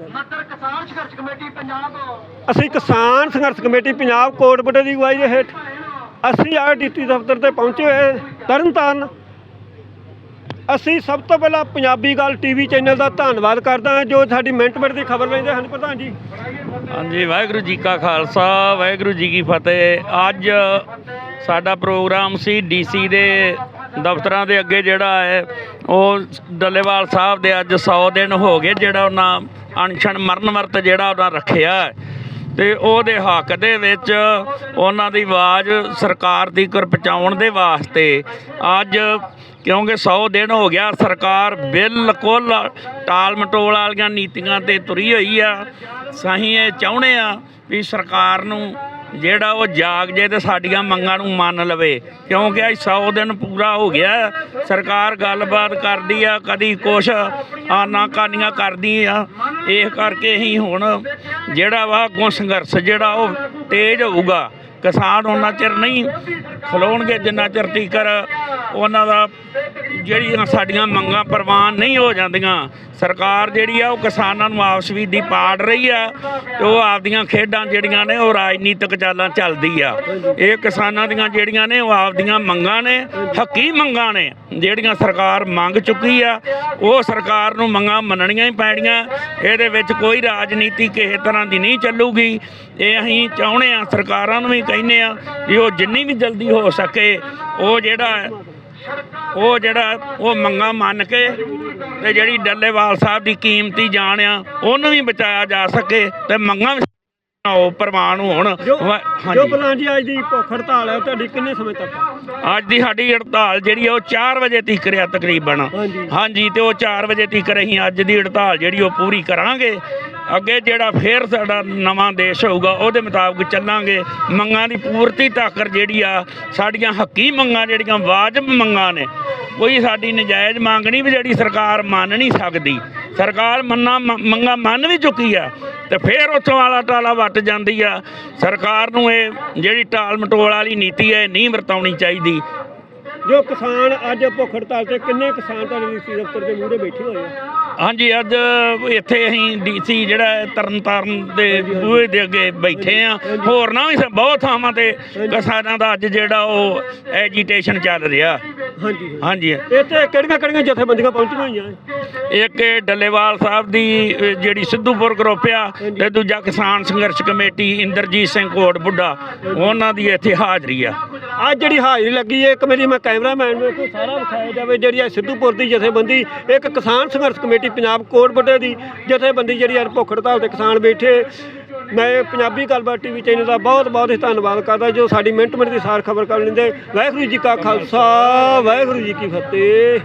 ਮੱਤਰ ਕਿਸਾਨ ਸੰਘਰਸ਼ ਕਮੇਟੀ ਪੰਜਾਬ ਅਸੀਂ ਕਿਸਾਨ ਸੰਘਰਸ਼ ਕਮੇਟੀ ਪੰਜਾਬ ਕੋਟ ਬੁੱਢੇ ਦੀ ਅਗਵਾਈ ਦੇ ਹੇਠ ਅਸੀਂ ਆਰ ਡੀਟੀ ਦਫ਼ਤਰ ਤੇ ਪਹੁੰਚੇ ਹੋਏ ਤਰਨਤਾਰਨ ਅਸੀਂ ਸਭ ਤੋਂ ਪਹਿਲਾਂ ਪੰਜਾਬੀ ਗੱਲ ਟੀਵੀ ਚੈਨਲ ਦਾ ਧੰਨਵਾਦ ਕਰਦਾ ਹਾਂ ਜੋ ਸਾਡੀ ਮਿੰਟ ਮਿੰਟ ਦੀ ਖਬਰ ਲੈਂਦੇ ਹਨ। ਪ੍ਰਧਾਨ ਜੀ। ਹਾਂਜੀ ਵਾਹਿਗੁਰੂ ਜੀ ਕਾ ਖਾਲਸਾ ਵਾਹਿਗੁਰੂ ਜੀ ਕੀ ਫਤਿਹ। ਅੱਜ ਸਾਡਾ ਪ੍ਰੋਗਰਾਮ ਸੀ ਡੀਸੀ ਦੇ ਦਫ਼ਤਰਾਂ ਦੇ ਅੱਗੇ ਜਿਹੜਾ ਹੈ, ਉਹ ਡੱਲੇਵਾਲ ਸਾਹਿਬ ਦੇ ਅੱਜ 100 ਦਿਨ ਹੋ ਗਏ ਜਿਹੜਾ ਉਹਨਾਂ ਅਣਛਣ ਮਰਨ ਵਰਤ ਜਿਹੜਾ ਉਹਨਾਂ ਰੱਖਿਆ ਹੈ। ਤੇ ਉਹਦੇ ਹੱਕ ਦੇ ਵਿੱਚ ਉਹਨਾਂ ਦੀ ਆਵਾਜ਼ ਸਰਕਾਰ ਦੀ ਕਰ ਪਹੁੰਚਾਉਣ ਦੇ ਵਾਸਤੇ ਅੱਜ ਕਿਉਂਕਿ 100 ਦਿਨ ਹੋ ਗਿਆ, ਸਰਕਾਰ ਬਿਲਕੁਲ ਟਾਲ ਮਟੋਲ ਵਾਲੀਆਂ ਨੀਤੀਆਂ ਤੇ ਤੁਰੀ ਹੋਈ ਆ। ਸਹੀਂ ਇਹ ਚਾਹੁੰਦੇ ਆ ਵੀ ਸਰਕਾਰ ਨੂੰ ਜਿਹੜਾ ਉਹ ਜਾਗ ਜੇ ਤੇ ਸਾਡੀਆਂ ਮੰਗਾਂ ਨੂੰ ਮੰਨ ਲਵੇ, ਕਿਉਂਕਿ ਅੱਜ 100 ਦਿਨ ਪੂਰਾ ਹੋ ਗਿਆ, ਸਰਕਾਰ ਗੱਲਬਾਤ ਕਰਦੀ ਆ, ਕਦੀ ਕੁਛ ਆਨਾ ਕਾਨੀਆਂ ਕਰਦੀ ਆ, ਇਹ ਕਰਕੇ ਹੀ ਹੁਣ ਜਿਹੜਾ ਵਾ ਅੱਗੋਂ ਸੰਘਰਸ਼ ਜਿਹੜਾ ਉਹ ਤੇਜ਼ ਹੋਊਗਾ। ਕਿਸਾਨ ਉਹਨਾਂ ਚਿਰ ਨਹੀਂ ਖਲੋਣਗੇ, ਜਿੰਨਾ ਚਿਰ ਟੀਕਰ ਉਹਨਾਂ ਦਾ ਜਿਹੜੀਆਂ ਸਾਡੀਆਂ ਮੰਗਾਂ ਪ੍ਰਵਾਨ ਨਹੀਂ ਹੋ ਜਾਂਦੀਆਂ। ਸਰਕਾਰ ਜਿਹੜੀ ਆ, ਉਹ ਕਿਸਾਨਾਂ ਨੂੰ ਆਪਸ ਵਿੱਚ ਦੀ ਪਾੜ ਰਹੀ ਆ ਤੇ ਉਹ ਆਪਦੀਆਂ ਖੇਡਾਂ ਜਿਹੜੀਆਂ ਨੇ, ਉਹ ਰਾਜਨੀਤਿਕ ਚਾਲਾਂ ਚੱਲਦੀ ਆ। ਇਹ ਕਿਸਾਨਾਂ ਦੀਆਂ ਜਿਹੜੀਆਂ ਨੇ, ਉਹ ਆਪਦੀਆਂ ਮੰਗਾਂ ਨੇ, ਹੱਕੀ ਮੰਗਾਂ ਨੇ। ਜਿਹੜੀਆਂ ਸਰਕਾਰ ਮੰਗ ਚੁੱਕੀ ਆ, ਉਹ ਸਰਕਾਰ ਨੂੰ ਮੰਗਾਂ ਮੰਨਣੀਆਂ ਹੀ ਪੈਣੀਆਂ। ਇਹਦੇ ਵਿੱਚ ਕੋਈ ਰਾਜਨੀਤੀ ਕਿਸੇ ਤਰ੍ਹਾਂ ਦੀ ਨਹੀਂ ਚੱਲੂਗੀ। ਇਹ ਅਸੀਂ ਚਾਹੁੰਦੇ ਆ ਸਰਕਾਰਾਂ ਨੂੰ ਵੀ ਕਹਿੰਦੇ ਆ ਵੀ ਉਹ ਜਿੰਨੀ ਵੀ ਜਲਦੀ ਹੋ ਸਕੇ, ਉਹ ਜਿਹੜਾ ਉਹ ਜਿਹੜਾ ਉਹ ਮੰਗਾਂ ਮੰਨ ਕੇ ਤੇ ਜਿਹੜੀ ਡੱਲੇਵਾਲ ਸਾਹਿਬ ਦੀ ਕੀਮਤੀ ਜਾਨ ਆ, ਉਹਨੂੰ ਵੀ ਬਚਾਇਆ ਜਾ ਸਕੇ ਤੇ ਮੰਗਾਂ ਵੀ ਉਹ ਪ੍ਰਵਾਨ ਹੋਣ। ਜੋ ਹਾਂਜੀ। ਪ੍ਰਧਾਨ ਜੀ ਅੱਜ ਦੀ ਭੁੱਖ ਹੜਤਾਲ ਹੈ ਤੁਹਾਡੀ ਕਿੰਨੇ ਸਮੇਂ ਤੱਕ ਅੱਜ ਦੀ ਸਾਡੀ ਹੜਤਾਲ ਜਿਹੜੀ ਆ ਉਹ 4 ਵਜੇ ਤੀਕ ਰਿਆ ਤਕਰੀਬਨ। ਹਾਂਜੀ। ਹਾਂਜੀ ਤੇ ਉਹ 4 ਵਜੇ ਤੀਕ ਅਸੀਂ ਅੱਜ ਦੀ ਹੜਤਾਲ ਜਿਹੜੀ ਉਹ ਪੂਰੀ ਕਰਾਂਗੇ। ਅੱਗੇ ਜਿਹੜਾ ਫੇਰ ਸਾਡਾ ਨਵਾਂ ਦੇਸ਼ ਹੋਊਗਾ ਉਹਦੇ ਮੁਤਾਬਕ ਚੱਲਾਂਗੇ। ਮੰਗਾਂ ਦੀ ਪੂਰਤੀ ਤੱਕ ਜਿਹੜੀ ਆ ਸਾਡੀਆਂ ਹੱਕੀ ਮੰਗਾਂ ਜਿਹੜੀਆਂ ਵਾਜਬ ਮੰਗਾਂ ਨੇ। ਕੋਈ ਸਾਡੀ ਨਜਾਇਜ਼ ਮੰਗ ਨਹੀਂ ਵੀ ਜਿਹੜੀ ਸਰਕਾਰ ਮੰਨ ਨਹੀਂ ਸਕਦੀ। ਸਰਕਾਰ ਮੰਨਾ ਮੰਗਾਂ ਮੰਨ ਵੀ ਚੁੱਕੀ ਆ ਤੇ ਫੇਰ ਉੱਥੋਂ ਆਲਾ ਟਾਲਾ ਵੱਟ ਜਾਂਦੀ ਆ। ਸਰਕਾਰ ਨੂੰ ਇਹ ਜਿਹੜੀ ਟਾਲ ਮਟੋਲ ਵਾਲੀ ਨੀਤੀ ਹੈ ਇਹ ਨਹੀਂ ਵਰਤਾਉਣੀ ਚਾਹੀਦੀ। ਜੋ ਕਿਸਾਨ ਅੱਜ ਭੁੱਖ ਹੜਤਾਲ ਤੇ ਕਿੰਨੇ ਕਿਸਾਨ ਤੁਹਾਡੇ ਡੀਸੀ ਦਫ਼ਤਰ ਦੇ ਮੂਹਰੇ ਬੈਠੇ ਹੋਏ ਆ? ਹਾਂਜੀ ਅੱਜ ਇੱਥੇ ਅਸੀਂ ਡੀਸੀ ਜਿਹੜਾ ਤਰਨਤਾਰਨ ਦੇ ਬੂਹੇ ਦੇ ਅੱਗੇ ਬੈਠੇ ਆ ਹੋਰ ਨਾ ਵੀ ਬਹੁਤ ਥਾਵਾਂ ਤੇ ਕਿਸਾਨਾਂ ਦਾ ਅੱਜ ਜਿਹੜਾ ਉਹ ਐਜੀਟੇਸ਼ਨ ਚੱਲ ਰਿਹਾ। ਹਾਂਜੀ। ਹਾਂਜੀ। ਇੱਥੇ ਕਿਹੜੀਆਂ ਕਿਹੜੀਆਂ ਜਥੇਬੰਦੀਆਂ ਪਹੁੰਚੀਆਂ ਹੋਈਆਂ? ਇੱਕ ਡੱਲੇਵਾਲ ਸਾਹਿਬ ਦੀ ਜਿਹੜੀ ਸਿੱਧੂਪੁਰ ਗਰੁੱਪ ਆ ਤੇ ਦੂਜਾ ਕਿਸਾਨ ਸੰਘਰਸ਼ ਕਮੇਟੀ ਇੰਦਰਜੀਤ ਸਿੰਘ ਕੋਟ ਬੁੱਢਾ ਉਹਨਾਂ ਦੀ ਇੱਥੇ ਹਾਜ਼ਰੀ ਆ। ਅੱਜ ਜਿਹੜੀ ਹਾਜ਼ਰੀ ਲੱਗੀ ਹੈ, ਇੱਕ ਮੇਰੀ ਮੈਂ ਕੈਮਰਾਮੈਨ ਨੂੰ, ਇੱਥੋਂ ਸਾਰਾ ਵਿਖਾਇਆ ਜਾਵੇ, ਜਿਹੜੀ ਇਹ ਸਿੱਧੂਪੁਰ ਦੀ ਜਥੇਬੰਦੀ, ਇੱਕ ਕਿਸਾਨ ਸੰਘਰਸ਼ ਕਮੇਟੀ ਪੰਜਾਬ ਕੋਟ ਬੁੱਢੇ ਦੀ ਜਥੇਬੰਦੀ ਜਿਹੜੀ ਅੱਜ ਭੁੱਖ ਹੜਤਾਲ ਤੇ ਕਿਸਾਨ ਬੈਠੇ। ਮੈਂ ਪੰਜਾਬੀ ਗੱਲਬਾਤ ਟੀਵੀ ਚੈਨਲ ਦਾ ਬਹੁਤ ਬਹੁਤ ਹੀ ਧੰਨਵਾਦ ਕਰਦਾ, ਜੋ ਸਾਡੀ ਮਿੰਟ ਮਿੰਟ ਦੀ ਸਾਰ ਖਬਰ ਕਰ ਲੈਂਦੇ। ਵਾਹਿਗੁਰੂ ਜੀ ਕਾ ਖਾਲਸਾ, ਵਾਹਿਗੁਰੂ ਜੀ ਕੀ ਫਤਿਹ।